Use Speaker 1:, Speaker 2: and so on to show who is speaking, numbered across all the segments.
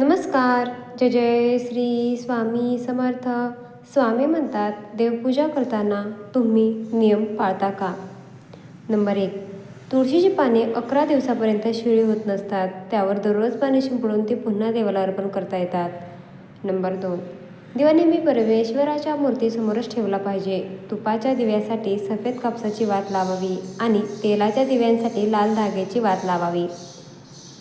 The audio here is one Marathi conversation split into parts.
Speaker 1: नमस्कार. जय जय श्री स्वामी समर्थ. स्वामी म्हणतात देवपूजा करताना तुम्ही नियम पाळता का? नंबर एक. तुळशीची पाने अकरा दिवसापर्यंत शिळी होत नसतात. त्यावर दररोज पाणी शिंपडून ती पुन्हा देवाला अर्पण करता येतात. नंबर दोन. दिवा नेहमी परमेश्वराच्या मूर्तीसमोरच ठेवला पाहिजे. तुपाच्या दिव्यासाठी सफेद कापसाची वात लावावी आणि तेलाच्या दिव्यांसाठी लाल धाग्याची वात लावावी.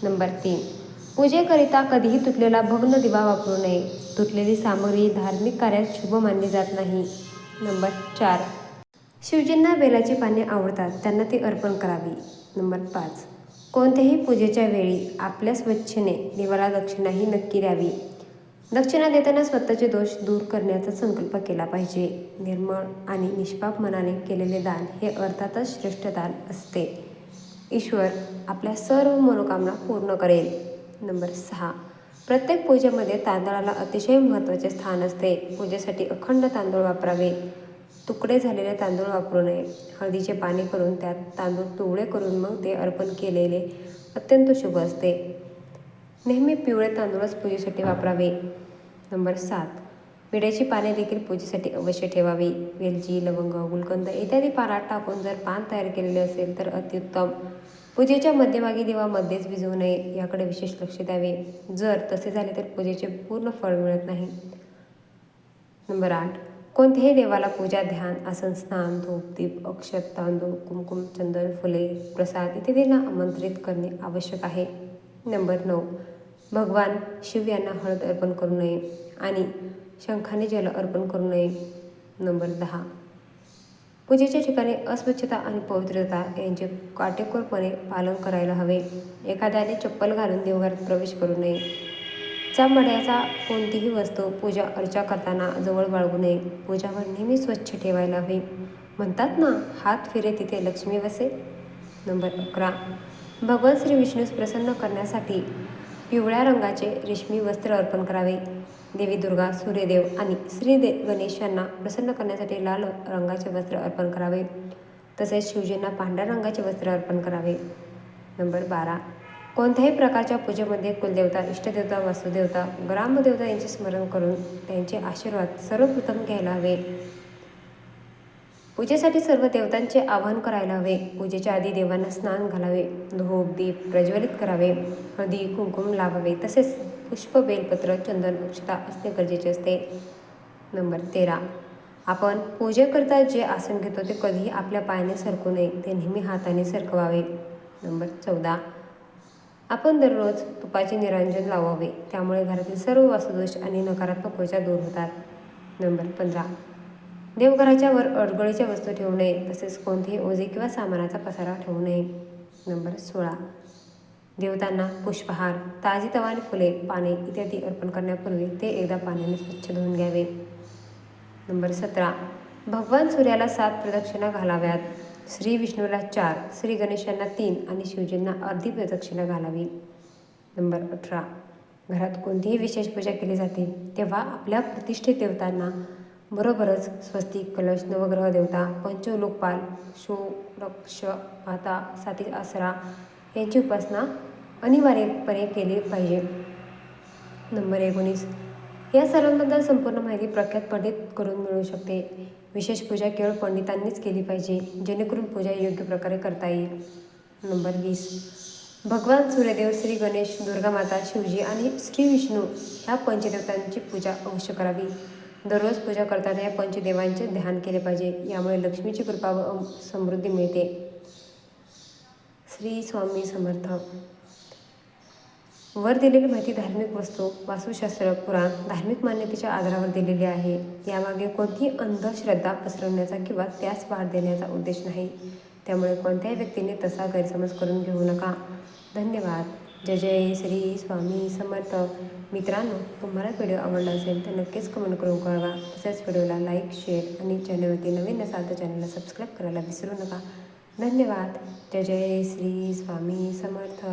Speaker 1: नंबर तीन. पूजेकरिता कधीही तुटलेला भग्न दिवा वापरू नये. तुटलेली सामग्री धार्मिक कार्यात शुभ मानली जात नाही. नंबर चार. शिवजींना बेलाची पाने आवडतात. त्यांना ती अर्पण करावी. नंबर पाच. कोणत्याही पूजेच्या वेळी आपल्या स्वच्छेने देवाला दक्षिणाही नक्की द्यावी. दक्षिणा देताना स्वतःचे दोष दूर करण्याचा संकल्प केला पाहिजे. निर्मळ आणि निष्पाप मनाने केलेले दान हे अर्थातच श्रेष्ठ दान असते. ईश्वर आपल्या सर्व मनोकामना पूर्ण करेल. नंबर सहा. प्रत्येक पूजेमध्ये तांदळाला अतिशय महत्त्वाचे स्थान असते. पूजेसाठी अखंड तांदूळ वापरावे. तुकडे झालेले तांदूळ वापरू नये. हळदीचे पाणी करून त्यात तांदूळ पिवळे करून मग ते अर्पण केलेले अत्यंत शुभ असते. नेहमी पिवळे तांदूळच पूजेसाठी वापरावे. नंबर सात. विड्याची पाने देखील पूजेसाठी अवश्य ठेवावी. वेलची लवंग गुलकंद इत्यादी पानात टाकून जर पान तयार केलेले असेल तर अत्युत्तम पूजेच्या मध्यभागी दिवा मध्येच भिजवू नये याकडे विशेष लक्ष द्यावे. जर तसे झाले तर पूजेचे पूर्ण फळ मिळत नाही. नंबर आठ. कोणत्याही देवाला पूजा ध्यान आसन स्नान धूप दीप अक्षत तांदूळ कुमकुम चंदन फुले प्रसाद इत्यादींना आमंत्रित करणे आवश्यक आहे. नंबर नऊ. भगवान शिव यांना हळद अर्पण करू नये आणि शंखाने जल अर्पण करू नये. नंबर दहा. पूजेच्या ठिकाणी अस्वच्छता आणि पवित्रता यांचे काटेकोरपणे पालन करायला हवे. एखाद्याने चप्पल घालून देवघरात प्रवेश करू नये. चामड्याचा कोणतीही वस्तू पूजा अर्चा करताना जवळ बाळगू नये. पूजाघर नेहमी स्वच्छ ठेवायला हवे. म्हणतात ना हात फिरे तिथे लक्ष्मी वसे नंबर अकरा. भगवान श्री विष्णूस प्रसन्न करण्यासाठी पिवळ्या रंगाचे रेशमी वस्त्र अर्पण करावे. देवी दुर्गा सूर्यदेव आणि श्रीदेव गणेश यांना प्रसन्न करण्यासाठी लाल रंगाचे वस्त्र अर्पण करावे. तसेच शिवजींना पांढऱ्या रंगाचे वस्त्र अर्पण करावे. नंबर बारा. कोणत्याही प्रकारच्या पूजेमध्ये कुलदेवता इष्टदेवता वासुदेवता ग्रामदेवता यांचे स्मरण करून त्यांचे आशीर्वाद सर्वप्रथम घ्यायला हवे. पूजेसाठी सर्व देवतांचे आवाहन करायला हवे. पूजेच्या आधी देवांना स्नान घालावे धूप दीप प्रज्वलित करावे. हळदी कुंकुम लावावे. तसेच पुष्प बेलपत्र चंदन अक्षता असणे गरजेचे असते. नंबर तेरा. आपण पूजेकरता जे आसन घेतो ते कधीही आपल्या पायाने सरकू नये ते नेहमी हाताने सरकवावे. नंबर चौदा. आपण दररोज तुपाचे निरांजन लावावे त्यामुळे घरातील सर्व वास्तुदोष आणि नकारात्मक ऊर्जा दूर होतात. नंबर पंधरा. देवघराच्या वर अडगळीच्या वस्तू ठेवू नये तसेच कोणतेही ओझे किंवा सामानाचा पसारा ठेवू नये. नंबर सोळा. देवतांना पुष्पहार ताजी फुले पाने इत्यादी अर्पण करण्यापूर्वी ते एकदा पाण्याने स्वच्छ धुवून घ्यावे. नंबर सतरा. भगवान सूर्याला सात प्रदक्षिणा घालाव्यात. श्री विष्णूला चार श्री गणेशांना तीन आणि शिवजींना अर्धी प्रदक्षिणा घालावी. नंबर अठरा. घरात कोणतीही विशेष पूजा केली जाते तेव्हा आपल्या प्रतिष्ठित देवतांना बरोबरच स्वस्तिक कलश नवग्रह देवता पंचलोकपाल शो रक्ष माता साती आसरा यांची उपासना अनिवार्यपणे केले पाहिजे. नंबर एकोणीस. या सर्वांबद्दल संपूर्ण माहिती प्रख्यात पंडित करून मिळू शकते. विशेष पूजा केवळ पंडितांनीच केली पाहिजे जेणेकरून पूजा योग्य प्रकारे करता येईल. नंबर वीस. भगवान सूर्यदेव श्री गणेश दुर्गा माता शिवजी आणि श्री विष्णू ह्या पंचदेवतांची पूजा अवश्य करावी. दररोज पूजा करताना या पंचदेवांचे ध्यान केले पाहिजे यामुळे लक्ष्मीची कृपा व समृद्धी मिळते. श्री स्वामी समर्थ. वर दिलेली माहिती धार्मिक वस्तू वास्तुशास्त्र पुराण धार्मिक मान्यतेच्या आधारावर दिलेली आहे. यामागे कोणतीही अंधश्रद्धा पसरवण्याचा किंवा त्यास वाढ देण्याचा उद्देश नाही. त्यामुळे कोणत्याही व्यक्तीने तसा गैरसमज करून घेऊ नका. धन्यवाद. जय जय श्री स्वामी समर्थ. मित्रांनो तुम्हाला व्हिडिओ आवडला असेल तर नक्कीच कमेंट करून कळवा. तसेच व्हिडिओला लाईक शेअर आणि चॅनलवरती नवीन असाल तर चॅनलला सबस्क्राईब करायला विसरू नका. धन्यवाद. जय जय श्री स्वामी समर्थ.